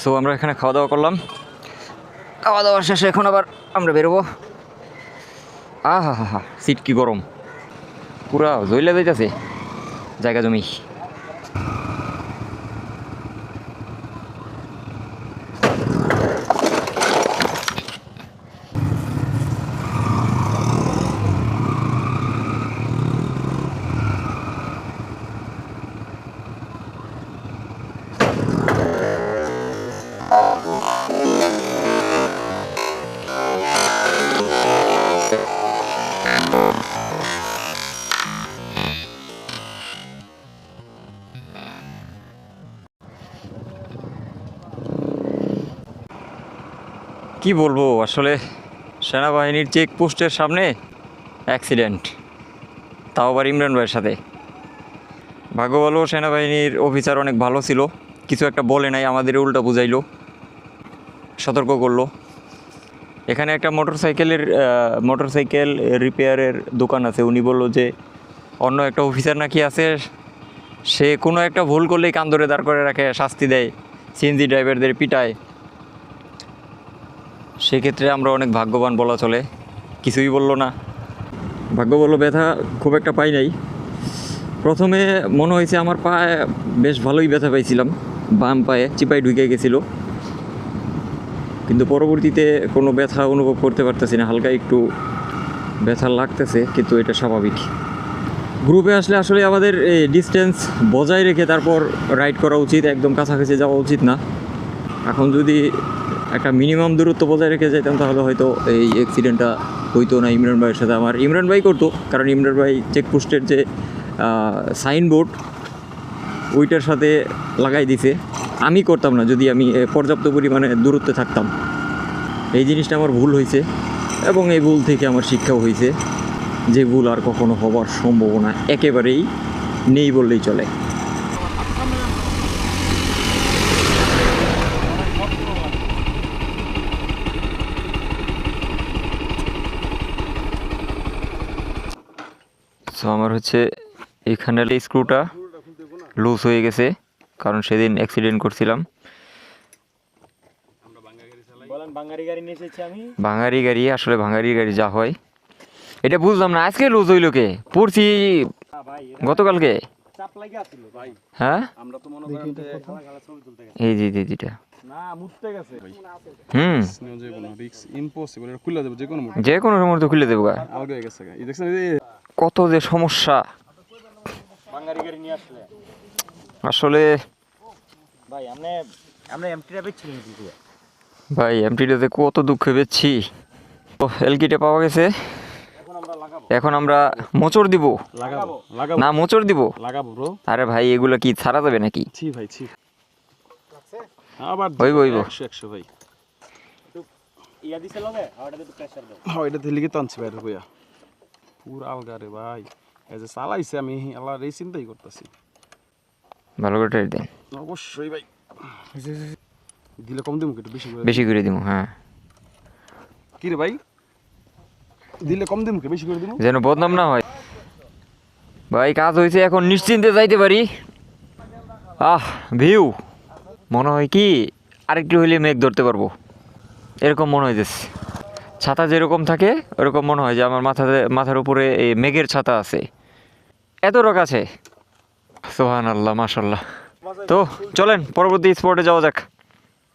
So আমরা এখানে খাওয়া দাওয়া করলাম। খাওয়া দাওয়া শেষে এখন আবার আমরা বেরোবো। আহা হা হা সিট কি গরম। পুরা জইলে যাইতেছে। জায়গা জমি। কি বলব, আসলে সেনাবাহিনীর চেকপোস্টের সামনে অ্যাক্সিডেন্ট। তাও আবার ইমরান ভাইয়ের সাথে। ভাগ্য ভালো সেনাবাহিনীর অফিসার অনেক ভালো ছিল, কিছু একটা বলে নাই আমাদের উল্টা বুঝাইলো, সতর্ক করল। এখানে একটা মোটরসাইকেলের মোটরসাইকেল রিপেয়ারের দোকান আছে। উনি বলল যে, অন্য একটা অফিসার নাকি আছে, সে কোনো একটা ভুল করলেই কান ধরে দাঁড় করে রাখে, শাস্তি দেয়, সিএনজি ড্রাইভারদের পিটায়। সেক্ষেত্রে আমরা অনেক ভাগ্যবান বলা চলে, কিছুই বলল না। ভাগ্য বলল, ব্যথা খুব একটা পাই নাই। প্রথমে মনে হয়েছে আমার পায়ে বেশ ভালোই ব্যথা পাইছিলাম, বাম পায়ে চিপাই ঢুকে গেছিল। কিন্তু পরবর্তীতে কোনো ব্যথা অনুভব করতে পারতেছি না, হালকা একটু ব্যথা লাগতেছে, কিন্তু এটা স্বাভাবিক। গ্রুপে আসলে আসলে আমাদের ডিস্টেন্স বজায় রেখে তারপর রাইড করা উচিত, একদম কাছাকাছি যাওয়া উচিত না। এখন যদি একটা মিনিমাম দূরত্ব বজায় রেখে যেতাম তাহলে হয়তো এই অ্যাক্সিডেন্টটা হইতো না ইমরান ভাইয়ের সাথে। আমার ইমরান ভাই করতো, কারণ ইমরান ভাই চেকপোস্টের যে সাইনবোর্ড ওইটার সাথে লাগাই দিছে। আমি করতাম না, যদি আমি পর্যাপ্ত পরিমাণে দূরত্বে থাকতাম। এই জিনিসটা আমার ভুল হয়েছে এবং এই ভুল থেকে আমার শিক্ষাও হয়েছে যে ভুল আর কখনো হবার সম্ভাবনা একেবারেই নেই বললেই চলে। সো আমার হচ্ছে এখানের স্ক্রুটা লুজ হয়ে গেছে। কারণ সেদিন অ্যাক্সিডেন্ট করছিলাম। বলেন গাড়ি নিয়ে এসেছি আমি। ভাঙারি গাড়ি আসলে ভাঙারি গাড়ি যা হয়। এটা বুঝলাম না আজকে লুজ হইল কে? পড়ছি গতকালকে। হ্যাঁ? মনে খেলা এই হুম। যে কোনো দেবো সময় তো খুলে হয়ে কত যে সমস্যা। বাঙালি গাড়ি নিয়ে আসলে ভাই আপনি আপনি এমটিটা কি করে ভাই এমটিটাতে কত দুঃখে পেয়েছি। ও এলকিটা পাওয়া গেছে। এখন আমরা লাগাবো। মোচড় দিব। লাগাবো লাগাবো। না মোচড় দিব। লাগাবো ব্রো আরে ভাই এগুলো কি ছাড়া যাবে নাকি? ছি ভাই ছি। আবার হইবো, হইবো। একশো একশো ভাই। ইয়া দিছে লগে প্রেসার দাও। হ্যাঁ এটা দিল্লিকে টানছি ভাই পুরা আলগা রে ভাই। এই যে চালাইছে আমি আল্লাহ এই চিন্তাই করতেছি। ভালো করে টাইট দেন। অবশ্যই ভাই। দিলে কম দিমু একটু বেশি করে। বেশি করে দিব হ্যাঁ। কি রে ভাই? দিলে কম কি বেশি করে দিমু? যেন বদনাম না হয়। ভাই কাজ হয়েছে এখন নিশ্চিন্তে যাইতে পারি। আহ ভিউ। মনে হয় কি আরেকটু হইলে মেঘ ধরতে পারব। এরকম মনে হইতেছে। ছাতা যেরকম থাকে ওরকম মনে হয় যে আমার মাথাতে মাথার উপরে এই মেঘের ছাতা আছে। এতটা কাছে সোহান আল্লাহ মাসাল্লাহ তো চলেন পরবর্তী স্পটে যাওয়া যাক।